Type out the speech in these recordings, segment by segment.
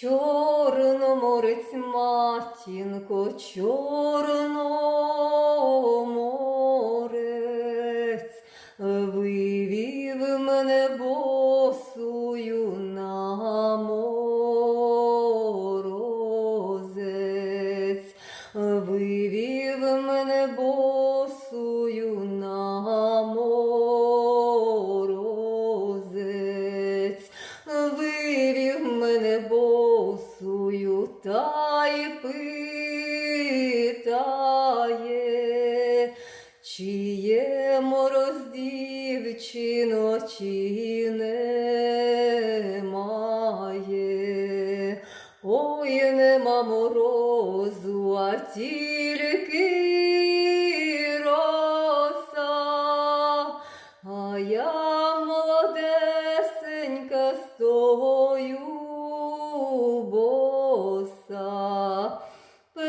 Чорноморець, матінко, чорноморець, вивів мене босую на морозець, вивів мене босую на морозець, вивів мене босую та й питає, чи є мороз дівчино, чи немає. Ой, нема морозу, а тільки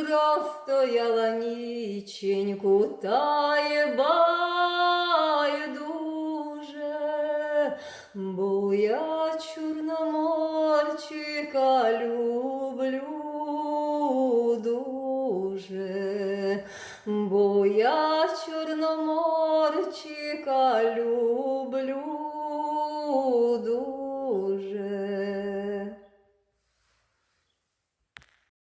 раз стояла ніченьку, та дуже, бо я чорноморчика люблю дуже, бо я чорноморчика люблю дуже.